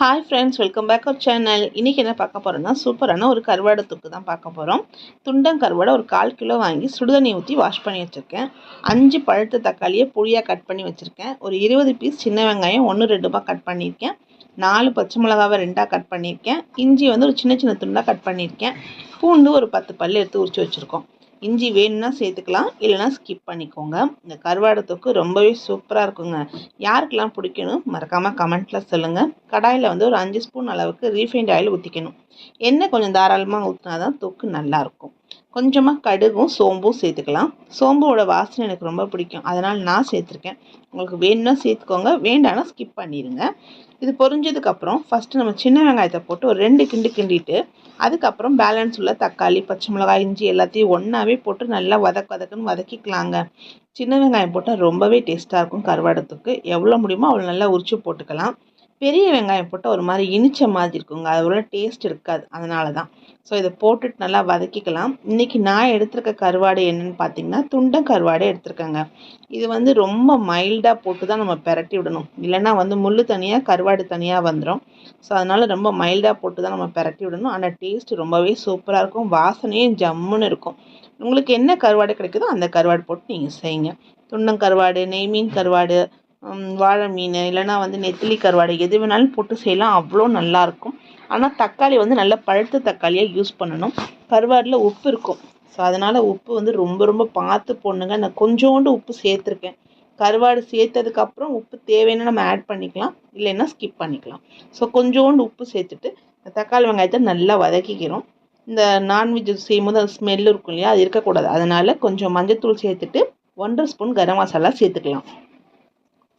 Hi friends welcome back our channel இன்றைக்கி என்ன பார்க்க போகிறோன்னா சூப்பரான ஒரு கருவாடை தொக்கு தான் பார்க்க போகிறோம் துண்டம் கருவாடை ஒரு கால் கிலோ வாங்கி சுடுதண்ணி ஊற்றி வாஷ் பண்ணி வச்சுருக்கேன். அஞ்சு பழுத்த தக்காளியை புளியாக கட் பண்ணி வச்சுருக்கேன். ஒரு இருபது பீஸ் சின்ன வெங்காயம் ஒன்று ரெண்டுமாக கட் பண்ணியிருக்கேன். நாலு பச்சை மிளகாவை ரெண்டாக கட் பண்ணியிருக்கேன். இஞ்சி வந்து ஒரு சின்ன சின்ன துண்டாக கட் பண்ணியிருக்கேன். பூண்டு ஒரு பத்து பல் எடுத்து உரிச்சு வச்சுருக்கோம். இஞ்சி வேணும்னா சேர்த்துக்கலாம் இல்லைனா ஸ்கிப் பண்ணிக்கோங்க. இந்த கருவாடை தொக்கு ரொம்பவே சூப்பராக இருக்குங்க. யாருக்கெல்லாம் பிடிக்கணும் மறக்காமல் கமெண்ட்டில் சொல்லுங்கள் கடாயில் வந்து ஒரு அஞ்சு ஸ்பூன் அளவுக்கு ரீஃபைண்ட் ஆயில் ஊற்றிக்கணும் எண்ணெய் கொஞ்சம் தாராளமாக ஊற்றினா தான் தொக்கு நல்லாயிருக்கும். கொஞ்சமாக கடுகும் சோம்பும் சேர்த்துக்கலாம். சோம்போட வாசனை எனக்கு ரொம்ப பிடிக்கும். அதனால் நான் சேர்த்துருக்கேன். உங்களுக்கு வேணும்னா சேர்த்துக்கோங்க. வேண்டாம்னா ஸ்கிப் பண்ணிடுங்க இது பொரிஞ்சதுக்கப்புறம் ஃபஸ்ட்டு நம்ம சின்ன வெங்காயத்தை போட்டு ஒரு ரெண்டு கிண்டு கிண்டிட்டு அதுக்கப்புறம் பேலன்ஸ் உள்ள தக்காளி பச்சை மிளகாய் இஞ்சி எல்லாத்தையும் ஒன்றாவே போட்டு நல்லா வதக்க வதக்குன்னு வதக்கிக்கலாங்க. சின்ன வெங்காயம் போட்டால் ரொம்பவே டேஸ்ட்டாக இருக்கும் கருவாடத்துக்கு. எவ்வளோ முடியுமோ அவ்வளோ நல்லா உரிச்சு போட்டுக்கலாம். பெரிய வெங்காயம் போட்டால் ஒரு மாதிரி இனிச்ச மாதிரி இருக்குங்க. அதோட டேஸ்ட் இருக்காது. அதனால தான் ஸோ இதை போட்டுட்டு நல்லா வதக்கிக்கலாம். இன்றைக்கி நான் எடுத்திருக்க கருவாடு என்னென்னு பார்த்தீங்கன்னா துண்டம் கருவாடு எடுத்திருக்கேங்க. இது வந்து ரொம்ப மைல்டாக போட்டு தான் நம்ம பெரட்டி விடணும். இல்லைன்னா வந்து முள் தனியாக கருவாடு தனியாக வந்துடும் ஸோ அதனால் ரொம்ப மைல்டாக போட்டு தான் நம்ம பெரட்டி விடணும். ஆனால் டேஸ்ட் ரொம்பவே சூப்பராக இருக்கும். வாசனையும் ஜம்முன்னு இருக்கும். உங்களுக்கு என்ன கருவாடு கிடைக்குதோ அந்த கருவாடு போட்டு நீங்கள் செய்யுங்க. துண்டம் கருவாடு நெய் மீன் கருவாடு வாழை மீன் இல்லைனா வந்து நெத்திலி கருவாடு எது வேணாலும் போட்டு செய்யலாம். அவ்வளோ நல்லாயிருக்கும். ஆனால் தக்காளி வந்து நல்ல பழுத்த தக்காளியாக யூஸ் பண்ணணும். கருவாடில் உப்பு இருக்கும். ஸோ அதனால் உப்பு வந்து ரொம்ப ரொம்ப பார்த்து போடணுங்க. நான் கொஞ்சோண்டு உப்பு சேர்த்துருக்கேன். கருவாடு சேர்த்ததுக்கப்புறம் உப்பு தேவைன்னு நம்ம ஆட் பண்ணிக்கலாம். இல்லைன்னா ஸ்கிப் பண்ணிக்கலாம். ஸோ கொஞ்சோண்டு உப்பு சேர்த்துட்டு தக்காளி வெங்காயத்தை நல்லா வதக்கிக்கிறோம். இந்த நான்வெஜ் செய்யும்போது அது ஸ்மெல் இருக்கும் இல்லையா? அது இருக்கக்கூடாது. அதனால் கொஞ்சம் மஞ்சத்தூள் சேர்த்துட்டு ஒன்றரை ஸ்பூன் கரம் மசாலா சேர்த்துக்கலாம்.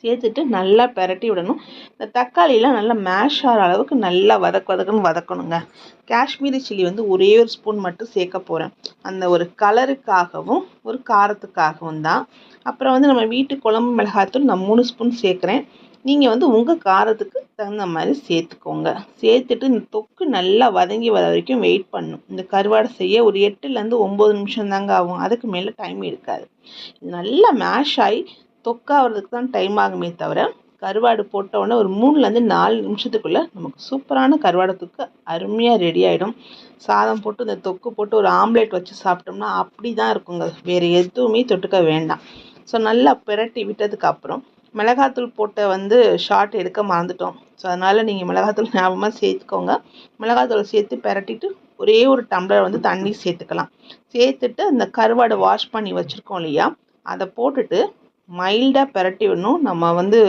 சேர்த்துட்டு நல்லா பெரட்டி விடணும். இந்த தக்காளியெலாம் நல்லா மேஷ் ஆகிற அளவுக்கு நல்லா வதக்க வதக்குன்னு வதக்கணுங்க. காஷ்மீரி சில்லி வந்து ஒரே ஒரு ஸ்பூன் மட்டும் சேர்க்க போகிறேன் அந்த ஒரு கலருக்காகவும் ஒரு காரத்துக்காகவும் தான். அப்புறம் வந்து நம்ம வீட்டு குழம்பு மிளகாத்தூள் நான் மூணு ஸ்பூன் சேர்க்குறேன். நீங்கள் வந்து உங்கள் காரத்துக்கு தகுந்த மாதிரி சேர்த்துக்கோங்க. சேர்த்துட்டு இந்த தொக்கு நல்லா வதங்கி வர வரைக்கும் வெயிட் பண்ணும் இந்த கருவாடை செய்ய ஒரு எட்டுலேருந்து ஒம்பது நிமிஷம் தாங்க ஆகும். அதுக்கு மேலே டைம் எடுக்காது இது நல்லா மேஷ் ஆகி தொக்காகிறதுக்கு தான் டைம் ஆகுமே தவிர கருவாடு போட்ட உடனே ஒரு மூணுலேருந்து நாலு நிமிஷத்துக்குள்ளே நமக்கு சூப்பரான கருவாடு தொக்கு அருமையாக ரெடி ஆகிடும் சாதம் போட்டு இந்த தொக்கு போட்டு ஒரு ஆம்லேட் வச்சு சாப்பிட்டோம்னா அப்படி தான் இருக்குங்க. வேறு எதுவுமே தொட்டுக்க வேண்டாம். ஸோ நல்லா பிரட்டி விட்டதுக்கப்புறம் மிளகாத்தூள் போட்ட வந்து ஷார்ட் எடுக்க மறந்துட்டோம். ஸோ அதனால் நீங்கள் மிளகாத்தூள் ஞாபகமாக சேர்த்துக்கோங்க. மிளகாத்தூள் சேர்த்து பிரட்டிட்டு ஒரே ஒரு டம்ளர் வந்து தண்ணி சேர்த்துக்கலாம். சேர்த்துட்டு அந்த கருவாடை வாஷ் பண்ணி வச்சுருக்கோம் இல்லையா அதை போட்டுட்டு மைல்டாக பெரட்டி விடணும். நம்ம வந்து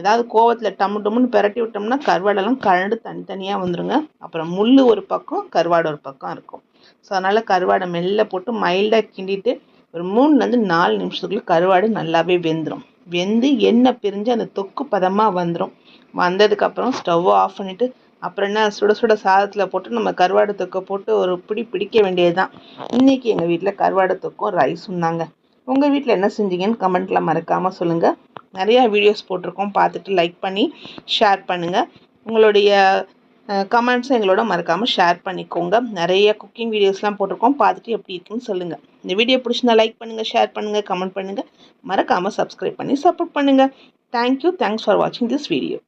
ஏதாவது கோவத்தில் டம்மு டம்முன்னு பெரட்டி விட்டோம்னா கருவாடெல்லாம் கழண்டு தனித்தனியாக வந்துடுங்க அப்புறம் முள் ஒரு பக்கம் கருவாடு ஒரு பக்கம் இருக்கும். ஸோ அதனால் கருவாடை மெல்ல போட்டு மைல்டாக கிண்டிட்டு ஒரு மூணுலேருந்து நாலு நிமிஷத்துக்குள்ளே கருவாடு நல்லாவே வெந்துடும் வெந்து எண்ணெய் பிரிஞ்சு அந்த தொக்கு பதமாக வந்துடும் வந்ததுக்கப்புறம் ஸ்டவ்வை ஆஃப் பண்ணிவிட்டு அப்புறம் என்ன சுட சுட சாதத்தில் போட்டு நம்ம கருவாடு தொக்கை போட்டு ஒரு பிடி பிடிக்க வேண்டியது தான் இன்றைக்கி எங்கள் வீட்டில் கருவாடு தொக்கும் ரைஸும் தாங்க. உங்கள் வீட்டில் என்ன செஞ்சீங்கன்னு கமெண்ட்டில் மறக்காமல் சொல்லுங்கள் நிறையா வீடியோஸ் போட்டிருக்கோம். பார்த்துட்டு லைக் பண்ணி ஷேர் பண்ணுங்கள் உங்களுடைய கமெண்ட்ஸும் எங்களோட மறக்காமல் ஷேர் பண்ணிக்கோங்க. நிறைய குக்கிங் வீடியோஸ்லாம் போட்டிருக்கோம். பார்த்துட்டு எப்படி இருக்குன்னு சொல்லுங்கள் இந்த வீடியோ பிடிச்சிருந்தா லைக் பண்ணுங்கள் ஷேர் பண்ணுங்கள் கமெண்ட் பண்ணுங்கள் மறக்காமல் சப்ஸ்கிரைப் பண்ணி சப்போர்ட் பண்ணுங்கள் தேங்க்யூ தேங்க்ஸ் ஃபார் வாட்சிங் திஸ் வீடியோ